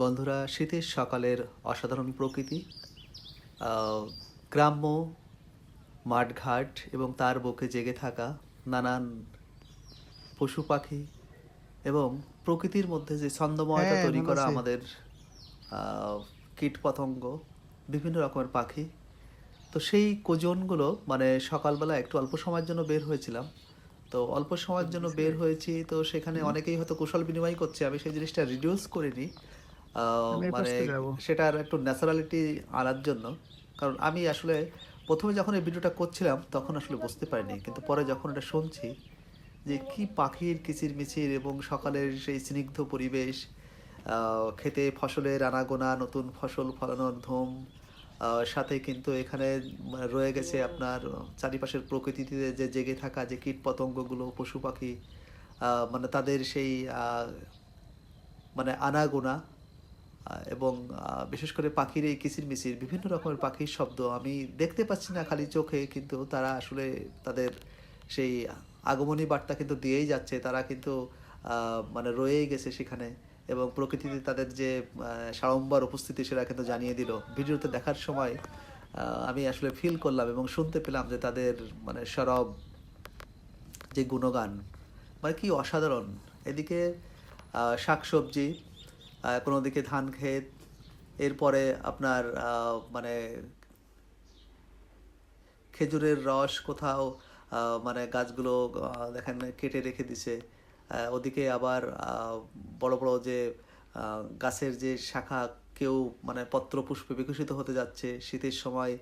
বন্ধুরা শীতের সকালের অসাধারণ প্রকৃতি গ্রাম্য মাঠঘাট এবং তার বুকে জেগে থাকা নানান পশু পাখি এবং প্রকৃতির মধ্যে যে ছন্দময়তা হ্যাঁ, তৈরি করা আমাদের কীট পতঙ্গ বিভিন্ন রকমের পাখি। তো সেই কোজনগুলো মানে সকালবেলা একটু অল্প সময়ের জন্য বের হয়েছিলাম। তো অল্প সময়ের জন্য বের হয়েছি তো সেখানে অনেকেই হয়তো কুশল বিনিময় করছে আমি সেই জিনিসটা রিডিউস করিনি। মানে। সেটার একটু ন্যাচারালিটি আনার জন্য কারণ আমি আসলে প্রথমে যখন এই ভিডিওটা করছিলাম তখন আসলে বুঝতে পারিনি কিন্তু পরে যখন এটা শুনছি যে কি পাখির কিচির মিচির এবং সকালের সেই স্নিগ্ধ পরিবেশ খেতে ফসলের আনাগোনা নতুন ফসল ফলানোর ধুম সাথে কিন্তু এখানে রয়ে গেছে আপনার চারিপাশের প্রকৃতিতে যে জেগে থাকা যে কীট পতঙ্গগুলো পশু পাখি মানে তাদের সেই মানে আনাগোনা এবং বিশেষ করে পাখির এই কিচির মিচির বিভিন্ন রকমের পাখির শব্দ আমি দেখতে পাচ্ছি না খালি চোখে, কিন্তু তারা আসলে তাদের সেই আগমনী বার্তা কিন্তু দিয়েই যাচ্ছে। তারা কিন্তু মানে রয়েই গেছে সেখানে এবং প্রকৃতিতে তাদের যে সাড়ম্বর উপস্থিতি সেটা কিন্তু জানিয়ে দিল। ভিডিওতে দেখার সময় আমি আসলে ফিল করলাম এবং শুনতে পেলাম যে তাদের মানে সরব যে গুণগান মানে কি অসাধারণ। এদিকে শাকসবজি কোনো দিকে ধান ক্ষেত, এরপরে আপনার মানে খেজুরের রস কোথাও মানে গাছগুলো দেখেন কেটে রেখে দিছে। ওদিকে আবার বড় বড় যে গাছের যে শাখা কেউ মানে পত্র পুষ্পে বিকশিত হতে যাচ্ছে, শীতের সময়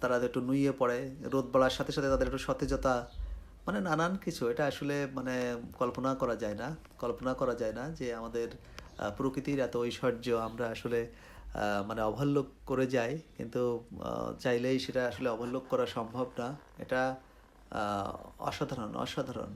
তারা একটু নুইয়ে পড়ে, রোদ বাড়ার সাথে সাথে তাদের একটু সতেজতা মানে নানান কিছু। এটা আসলে মানে কল্পনা করা যায় না, কল্পনা করা যায় না যে আমাদের প্রকৃতির এত ঐশ্বর্য আমরা আসলে মানে অবহেল্য করে যাই, কিন্তু চাইলেই সেটা আসলে অবহেল্য করা সম্ভব না। এটা অসাধারণ অসাধারণ।